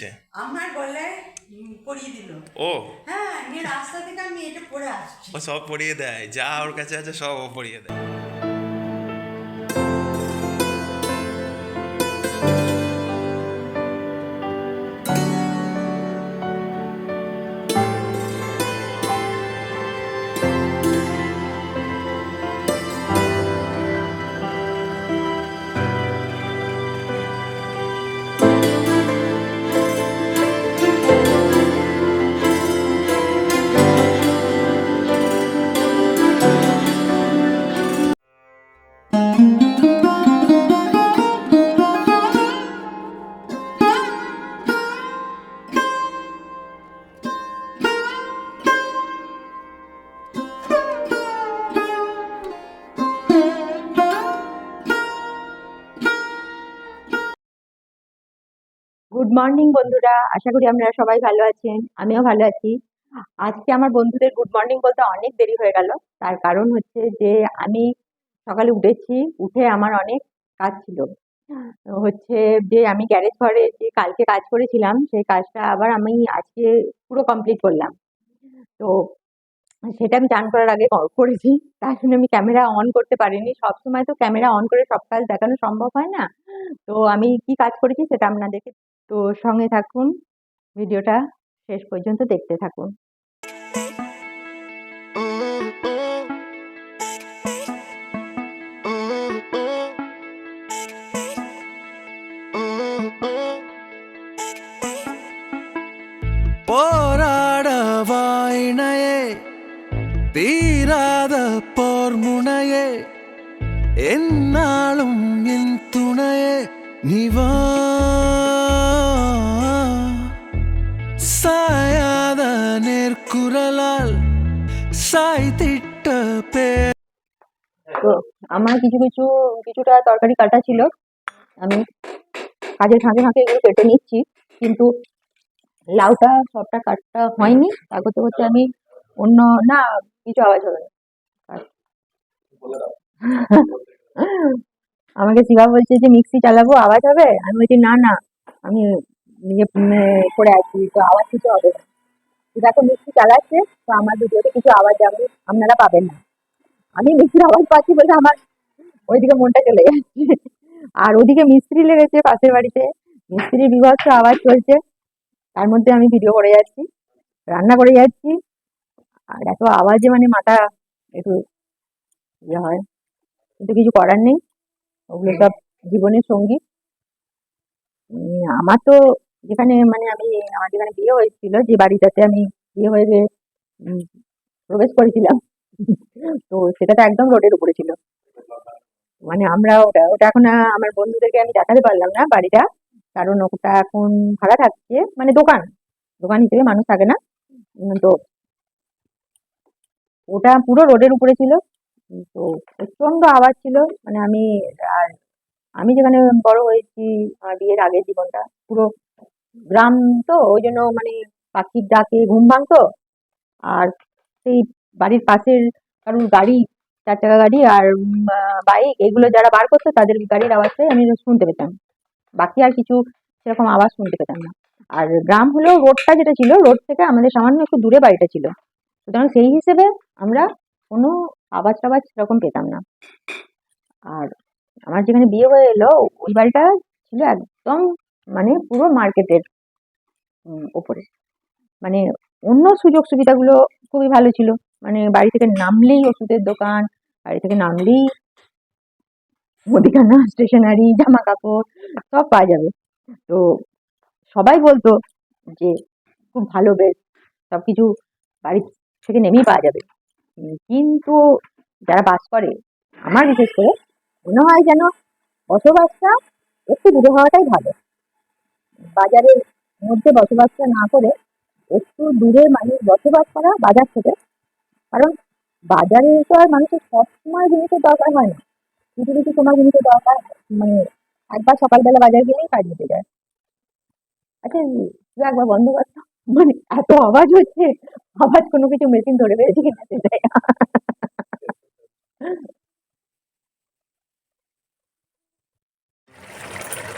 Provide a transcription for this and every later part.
দিচ্ছে আমার গলায় পরিয়ে দিল। ও। হ্যাঁ আমি রাস্তা থেকে আমি এটা পরে আসছি। ও সব পড়িয়ে দেয়। যা ওর কাছে আছে সব ও পরিয়ে দেয়। মর্নিং, বন্ধুরা। আশা করি আপনারা সবাই ভালো আছেন। আমিও ভালো আছি। আজকে আমার বন্ধুদের গুড মর্নিং বলতে অনেক দেরি হয়ে গেল। তার কারণ হচ্ছে যে, আমি সকালে উঠেছি, উঠে আমার অনেক কাজ ছিল। হচ্ছে যে, আমি গ্যারেজ ঘরে যে, কালকে কাজ করেছিলাম, সেই কাজটা আবার আমি আজকে পুরো কমপ্লিট করলাম। তো সেটা আমি চান করার আগে করেছি। তার জন্য আমি ক্যামেরা অন করতে পারিনি। সব সময় তো ক্যামেরা অন করে সব কাজ দেখানো সম্ভব হয় না। তো আমি কি কাজ করেছি সেটা আপনাদেরকে তো সঙ্গে থাকুন ভিডিওটা শেষ পর্যন্ত দেখতে থাকুন போராட வாயினையே தீராத போர் முனையே என்னாலும் আমার কিছু কিছু কিছুটা তরকারি কাটা ছিল। আমি কাজের ফাঁকে ফাঁকে এগুলো কেটে নিচ্ছি। কিন্তু লাউটা সবটা কাটটা হয়নি। তা করতে করতে আমি অন্য না কিছু আওয়াজ হবে না। কাট। আমাকে শিবা বলছে যে মিক্সি চালাবো আওয়াজ হবে? আমি বলছি না না আমি ইয়ে উম, করে আছি তো আওয়াজ কিছু হবে না। দেখো মিক্সি চালাচ্ছে তো আমার ভিডিওতে কিছু আওয়াজ যাবে আপনারা পাবেন না। আমি মিক্সির আওয়াজ পাচ্ছি বলে আমার ওইদিকে মনটা চলে যাচ্ছে আর ওদিকে মিস্ত্রি লেগেছে পাশের বাড়িতে। মিস্ত্রি বিভৎস আওয়াজ চলছে তার মধ্যে আমি ভিডিও করে যাচ্ছি, রান্না করে যাচ্ছি। আর এত আওয়াজে মানে মাথা একটু ইয়ে হয়। কিন্তু কিছু করার নেই। ওগুলো সব জীবনের সঙ্গী। আমার তো যেখানে মানে আমি, আমার যেখানে বিয়ে হয়েছিল, যে বাড়িটাতে আমি বিয়ে হয়ে প্রবেশ করেছিলাম, তো সেটা তো একদম রোডের উপরে ছিল। মানে আমরা ওটা ওটা এখন আমার বন্ধুদেরকে আমি দেখাতে পারলাম না বাড়িটা, কারণ ওটা এখন ভাড়া থাকছে মানে দোকান দোকান হিসেবে মানুষ থাকে না। তো ওটা পুরো রোডের উপরে ছিল, তো প্রচণ্ড আওয়াজ ছিল মানে আমি, আর আমি যেখানে বড় হয়েছি, আমার বিয়ের আগের জীবনটা, পুরো গ্রাম তো, ওই জন্য মানে পাখির ডাকে ঘুম ভাঙতো, আর সেই বাড়ির পাশের কারোর গাড়ি চার চাকা গাড়ি আর বাইক এগুলো যারা বার করতো তাদের গাড়ির আওয়াজটাই আমি শুনতে পেতাম। বাকি আর কিছু সেরকম আওয়াজ শুনতে পেতাম না। আর গ্রাম হলেও রোডটা যেটা ছিল, রোড থেকে আমাদের সামান্য একটু দূরে বাড়িটা ছিল। সুতরাং সেই হিসেবে আমরা কোনো আওয়াজ টাওয়াজ সেরকম পেতাম না। আর আমার যেখানে বিয়ে হয়ে এলো, ওই বাড়িটা ছিল একদম মানে পুরো মার্কেটের ওপরে। মানে অন্য সুযোগ সুবিধাগুলো খুবই ভালো ছিল। মানে বাড়ি থেকে নামলেই ওষুধের দোকান বাড়ি থেকে নামলেই মুদিখানা, স্টেশনারি জামা কাপড় সব পাওয়া যাবে। তো সবাই বলতো যে, খুব ভালো বেশ, সব কিছু বাড়ি থেকে নেমেই পাওয়া যাবে। কিন্তু যারা বাস করে, আমার বিশেষ করে, মনে হয় যেন বসবাসটা একটু দূরে হওয়াটাই ভালো। বাজারের মধ্যে বসবাসটা না করে, একটু দূরে মানুষ বসবাস করা বাজার থেকে, কারণ বাজারে তো আর মানুষের সবসময় জিনিসের দরকার হয় না। কিছু কিছু সময় জিনিসের দরকার মানে একবার সকালবেলা বাজার গেলেই কাজ মিটে যায়। আচ্ছা তুই একবার বন্ধ কর। তো। মানে এত আওয়াজ হচ্ছে। আওয়াজ কোনো কিছু মেশিন ধরে ফেলেছে কিনা সেটাই।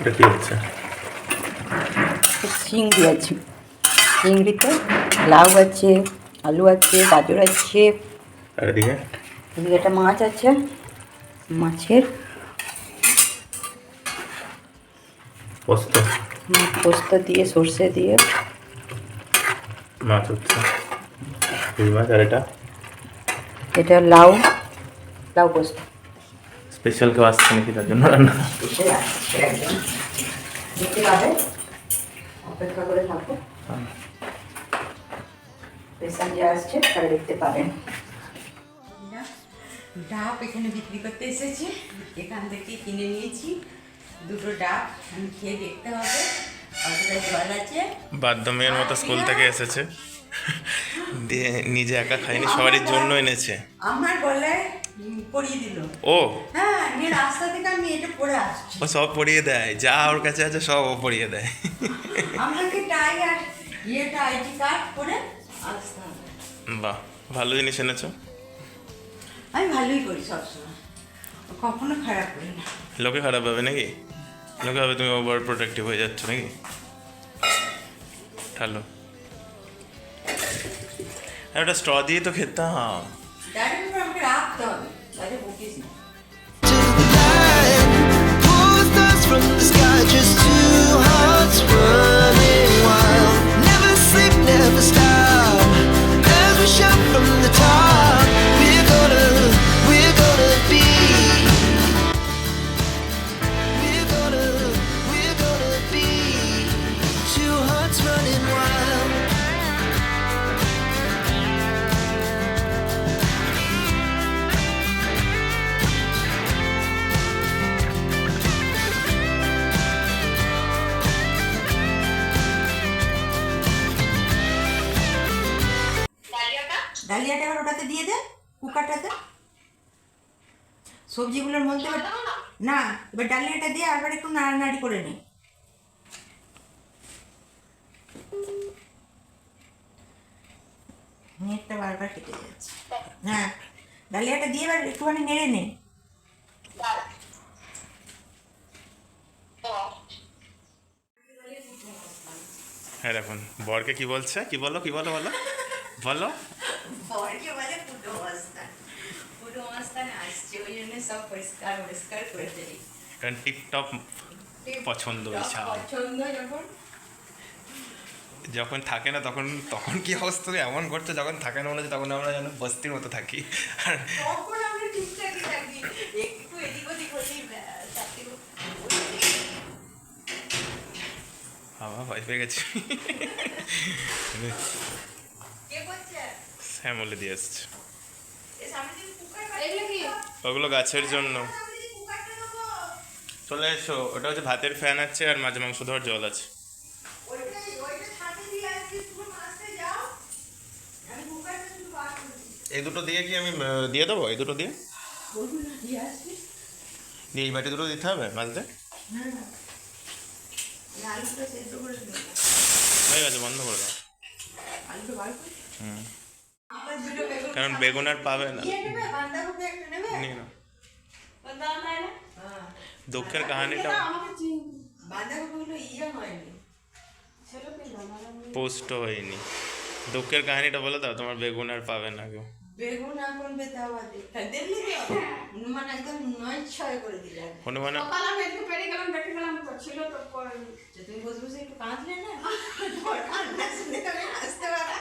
এটা কি হচ্ছে? চিংড়ি আছে চিংড়িতে লাউ আছে আলু আছে গাজর আছে। আর এদিকে? এদিকে একটা মাছ আছে। মাছের পোস্ত। পোস্ত দিয়ে সর্ষে দিয়ে। মাছ হচ্ছে। রুই মাছ আর এটা? এটা লাউ লাউ পোস্ত। স্পেশাল কেউ আসছে নাকি তার জন্য রান্না? অপেক্ষা করে থাকো। পেশেন্ট যে আসছে তারা দেখতে পারেন ডাব এখানে বিক্রি করতে এসেছে। এখান থেকে কিনে নিয়েছি। দুটো ডাব আমি খেয়ে দেখতে হবে। জল আছে। মেয়ের মতো স্কুল থেকে এসেছে। দিয়ে নিজে একা খাইনি সবারই জন্য এনেছে। আমার গলায় পরিয়ে দিল। ও? হ্যাঁ নিয়ে রাস্তা থেকে আমি এটা পরে আসছি। ও সব পড়িয়ে দেয় যা ওর কাছে আছে সব ও পড়িয়ে দেয়। আমাকে টাই আর ইয়েটা আইডি কার্ড করে আসতে হবে। বাহ ভালো জিনিস এনেছো। আমি ভালোই করি সবসময়। কখনো খারাপ করি না। লোকে খারাপ হবে নাকি? লোকে হবে তুমি ওভার প্রোটেক্টিভ হয়ে যাচ্ছ নাকি? ঠালো। আর ওটা স্ট্র দিয়ে তো খেতাম। আমাকে রাখতে হবে। কুকারটাতে সবজিগুলোর মধ্যে না। এবার ডালিয়াটা দিয়ে আবার একটু নাড়ানাড়ি করে নে। নেটটা বারবার কেটে যাচ্ছে। হ্যাঁ ডালিয়াটা দিয়ে এবার একটুখানি নেড়ে নে। হ্যাঁ দেখুন বরকে কি বলছে? কি বলো কি বলো বলো? বলো। বরকে বলে মস্তান পুটো আসছে ওই জন্য সব পরিষ্কার পরিষ্কার করে দিই কারণ টিপটপ পছন্দ পছন্দ যখন যখন থাকে না তখন তখন কি অবস্থা? এমন করছে যখন থাকে না মনে হচ্ছে তখন আমরা যেন বস্তির মতো থাকি আর বাবা ভয় পেয়ে গেছি শ্যামলে দিয়ে এসছে ওগুলো গাছের জন্য। চলে এসো ওটা হচ্ছে ভাতের ফ্যান আছে আর মাঝে মাংস ধোয়ার জল আছে। এই দুটো দিয়ে কি আমি দিয়ে দেবো? এই দুটো দিয়ে? দিয়ে এই বাটি দুটো দিতে হবে মাঝে হয়ে গেছে বন্ধ করে দাও। হুম। কারণ বেগুন আর পাবে না। ইয়ে নিয়ে নাও। হ্যাঁ। দুঃখের কাহিনীটা বাঁধাকপিগুলো ইয়ে হয়নি। পোস্ট হয়নি। দুঃখের কাহিনীটা বলে দাও তোমার বেগুন আর পাবে না কেউ। বেগুন এখন দেখলি হনুমান একদম নয় ছয় করে দিলে হনুমান সকালে আমি একটু পেরে গেলাম দেখে গেলাম তো ছিল তো তুমি বসে বসে একটু কাঁদলে না? তোর কান্না শুনে তো আমি হাসতে পারা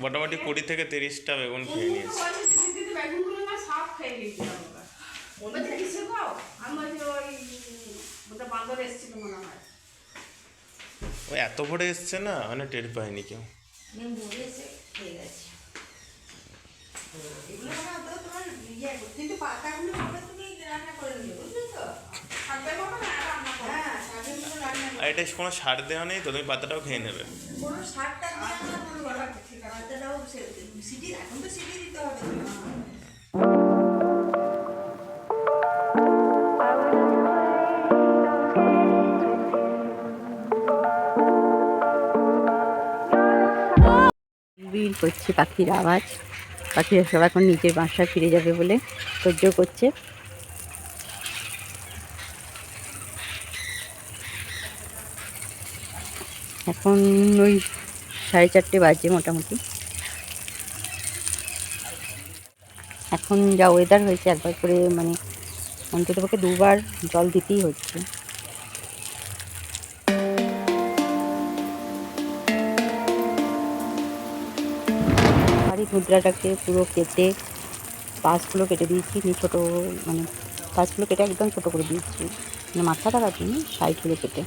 মোটামুটি কুড়ি থেকে তিরিশটা বেগুন খেয়ে নিয়েছি। ওই এত ভরে এসছে না মানে টের পায়নি কেউ। ইয়ে কিন্তু পাতাগুলো তুমি রান্না করে দিও বুঝলে তো? থাকবে বাবা না রান্না করে। হ্যাঁ আর এটা কোনো সার দেওয়া নেই তো তুমি পাতাটাও খেয়ে নেবে। কোনো শাকটা দিয়ে করছে পাখির আওয়াজ। পাখিরা সব এখন নিজের বাসায় ফিরে যাবে বলে সহ্য করছে। এখন ওই সাড়ে চারটে বাজে মোটামুটি। এখন যা ওয়েদার হয়েছে, একবার করে মানে অন্ততপক্ষে দুবার জল দিতেই হচ্ছে। বাড়ি মুদ্রাটাকে পুরো কেটে পাশগুলো কেটে দিয়েছি, নিয়ে ছোটো মানে পাশগুলো কেটে একদম ছোটো করে দিয়েছি। মানে মাথাটা কাটিনি সাইডগুলো কেটে।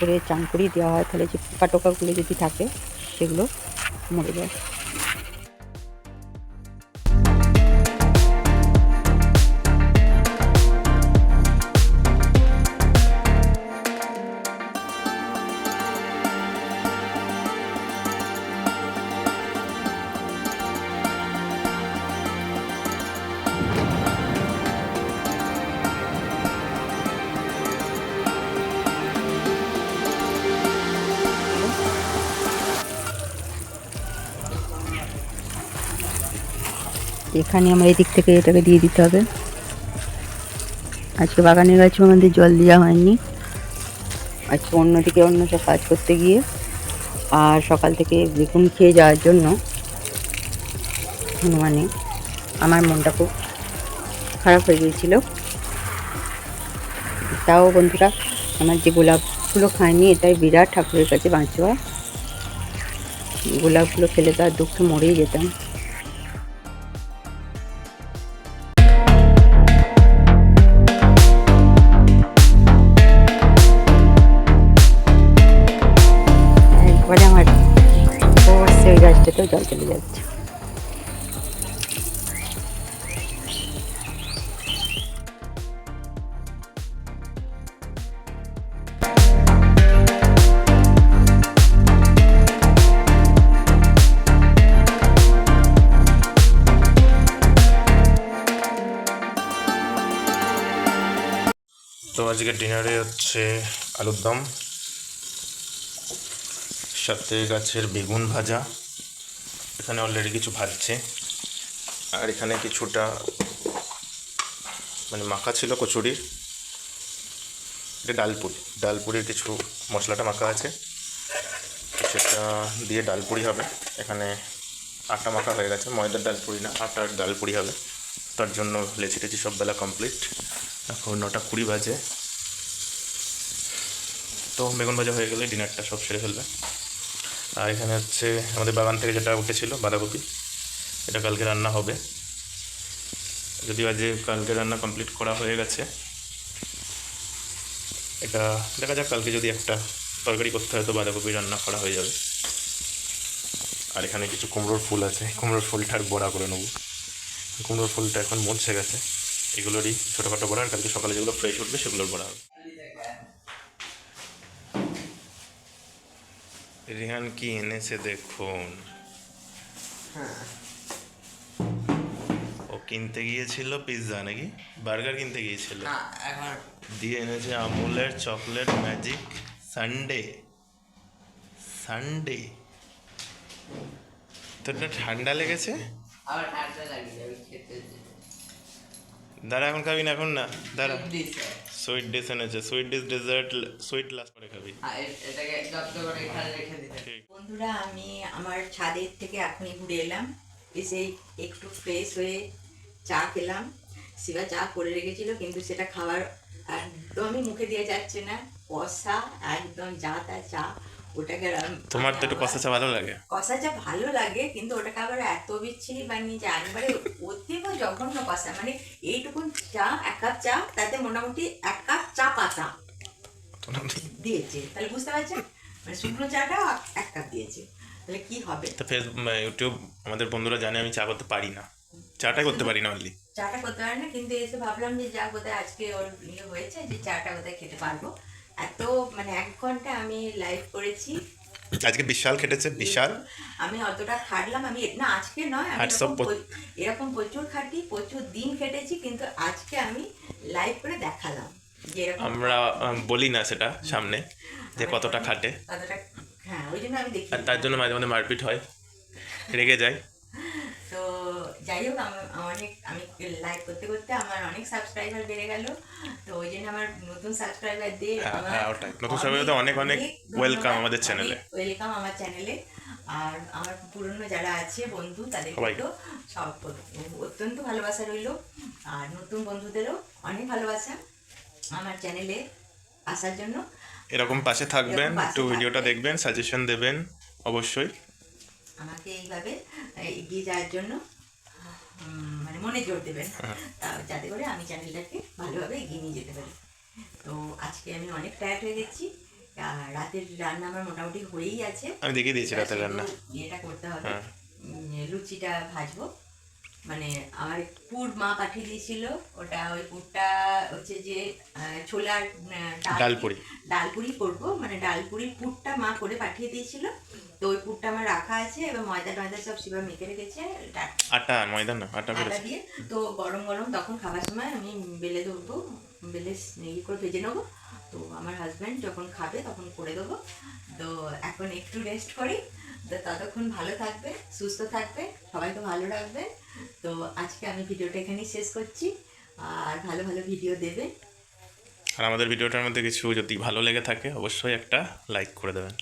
করে চান করিয়ে দেওয়া হয় তাহলে যে পোকা টোকাগুলো যদি থাকে সেগুলো মরে যায়। এখানে আমরা এদিক থেকে এটাকে দিয়ে দিতে হবে। আজকে বাগানের গাছে আমাদের জল দেওয়া হয়নি। আজকে অন্যদিকে অন্য সব কাজ করতে গিয়ে আর সকাল থেকে বেগুন খেয়ে যাওয়ার জন্য মানে আমার মনটা খুব খারাপ হয়ে গিয়েছিল। তাও বন্ধুরা, আমার যে গোলাপগুলো খায়নি এটাই বিরাট ঠাকুরের কাছে বাঁচোয়া। গোলাপগুলো খেলে তার দুঃখে মরেই যেতাম। গাছটাতেও জল চলে যাচ্ছে। তো আজকে ডিনারে হচ্ছে আলুর দম সাথে গাছের বেগুন ভাজা। এখানে অলরেডি কিছু ভাজছে। আর এখানে কিছুটা মানে মাখা ছিল কচুরির। এটা ডালপুরি। ডালপুরির কিছু মশলাটা মাখা আছে। সেটা দিয়ে ডালপুরি হবে। এখানে আটা মাখা হয়ে গেছে। ময়দার ডালপুরি না, আটার ডালপুরি হবে। তার জন্য লেচি টেচি সব বেলা কমপ্লিট এখন নটা কুড়ি বাজে। তো বেগুন ভাজা হয়ে গেলে ডিনারটা সব সেরে ফেলবে। আর এখানে হচ্ছে আমাদের বাগান থেকে যেটা উঠেছিল, বাঁধাকপি, এটা কালকে রান্না হবে। যদিও আজ কালকে রান্না কমপ্লিট করা হয়ে গেছে। এটা দেখা যাক, কালকে যদি একটা তরকারি করতে হয় তো বাঁধাকপি রান্না করা হয়ে যাবে। আর এখানে কিছু কুমড়োর ফুল আছে, কুমড়োর ফুলটা আর বড়া করে নেব। কুমড়োর ফুলটা এখন মরছে গেছে, এগুলোরই ছোটোখাটো বড়া, আর কালকে সকালে যেগুলো ফ্রেশ উঠবে সেগুলোর বড়া হবে। রিহান কি এনেছে দেখুন। ও কিনতে গিয়েছিল পিৎজা নাকি? বার্গার কিনতে গিয়েছিল? দিয়ে এনেছে আমুলের চকলেট ম্যাজিক সানডে সানডে তোর ঠান্ডা লেগেছে? আবার ঠান্ডা ওই খেতে দাঁড়া এখন খাবি না এখন না দাঁড়া। সুইট ডিশ এনেছে sweet dish dessert sweet last করে খাবি। এটাকে জব্দ করে এখানে রেখে দিতে। বন্ধুরা আমি আমার ছাদের থেকে এখনই ঘুরে এলাম। এসে একটু ফ্রেশ হয়ে চা খেলাম। শিবা চা করে রেখেছিল কিন্তু সেটা খাবার একদমই মুখে দিয়ে যাচ্ছে না। কষা একদম যা তা চা। ওটাকে তোমার তো একটু কষা চা ভালো লাগে। কষা চা ভালো লাগে কিন্তু ওটাকে আবার এত বিচ্ছিরি একবারে অতীব জঘন্য কষা। মানে এইটুকুন চা এক কাপ চা তাতে মোটামুটি এক কাপ চা পাতা দিয়েছে। তাহলে বুঝতে পারছেন? মানে শুকনো চাটা এক কাপ দিয়েছে। তাহলে কি হবে? তো ফেসবুক ইউটিউব আমাদের বন্ধুরা জানে আমি চা করতে পারি না। চাটাই করতে পারি না অনলি চাটা করতে পারি না কিন্তু এসে ভাবলাম যে যা কোথায় আজকে ওর ইয়ে হয়েছে যে চাটা কোথায় খেতে পারব। এত মানে এক ঘণ্টা আমি লাইভ করেছি। আজকে বিশাল খেটেছে বিশাল। আমি অতটা খাটলাম আমি না আজকে নয় আমি এরকম প্রচুর খাটি প্রচুর দিন খেটেছি কিন্তু আজকে আমি লাইভ করে দেখালাম আমরা বলি না সেটা সামনে যে কতটা খাটে। হ্যাঁ ওই জন্য আমি দেখি তার জন্য মাঝে মাঝে মারপিট হয় রেগে যায়। যাই হোক আমার অনেক আমি লাইভ করতে করতে আমার অনেক সাবস্ক্রাইবার বেড়ে গেল। তো ওই জন্য আমার নতুন সাবস্ক্রাইবারদের হ্যাঁ, হ্যাঁ, নতুন subscriber-দের অনেক অনেক ওয়েলকাম আমাদের channel-এ। ওয়েলকাম আমার চ্যানেলে আর আমার পুরনো যারা আছে বন্ধু তাদের সবাইকে। তো সব অত্যন্ত ভালোবাসা রইল। আর নতুন বন্ধুদেরও অনেক ভালোবাসা আমার চ্যানেলে আসার জন্য। এরকম পাশে থাকবেন একটু ভিডিওটা দেখবেন সাজেশন দেবেন অবশ্যই। আমাকে এইভাবে এগিয়ে যাওয়ার জন্য মানে জোর দেবেন। তা- যাতে করে আমি চ্যানেলটাকে ভালোভাবে এগিয়ে নিয়ে যেতে পারি। তো আজকে আমি অনেক টায়ার্ড হয়ে গেছি। আর রাতের রান্না আমার মোটামুটি হয়েই আছে। আমি দেখে দিয়েছি রাতের রান্না। ইয়েটা করতে হবে। হ্যাঁ। উম, লুচিটা ভাজবো। মানে আমার পুর মা পাঠিয়ে দিয়েছিল। ওটা ওই পুরটা হচ্ছে যে ছোলার ডালপুরি। ডালপুরি করব। মানে ডালপুরির পুরটা মা করে পাঠিয়ে দিয়েছিল। তো ওই পুরটা আমার রাখা আছে এবার ময়দা টয়দা সব শিবা মেখে রেখেছে। আটা ময়দা না আটা আটা দিয়ে। তো গরম গরম তখন খাবার সময় আমি বেলে ধরবো বেলে ইয়ে করে ভেজে নেব। তো আমার হাজব্যান্ড যখন খাবে তখন করে দেবো। তো এখন একটু রেস্ট করি। তো ততক্ষণ ভালো থাকবে সুস্থ থাকবে সবাইকে ভালো রাখবে। তো আজকে আমি ভিডিওটা এখানেই শেষ করছি। আর ভালো ভালো ভিডিও দেবে। আর আমাদের ভিডিওটার মধ্যে কিছু যদি ভালো লেগে থাকে অবশ্যই একটা লাইক করে দেবেন।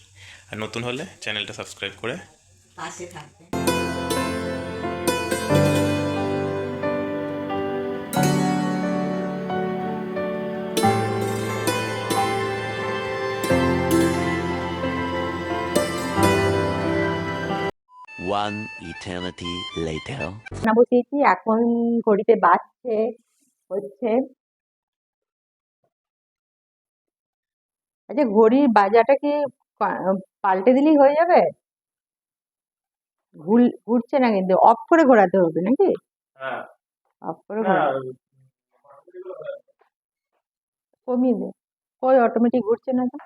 আর নতুন হলে চ্যানেলটা সাবস্ক্রাইব করে পাশে থাকবে। One eternity later. বসিয়েছি এখন ঘড়িতে বাজছে হচ্ছে। আচ্ছা ঘড়ির বাজাটা কি পাল্টে দিলেই হয়ে যাবে? ঘুল ঘুরছে না কিন্তু অফ করে ঘোরাতে হবে নাকি? অফ করে ঘোরাতে কমিয়ে দে। ওই অটোমেটিক ঘুরছে না তো?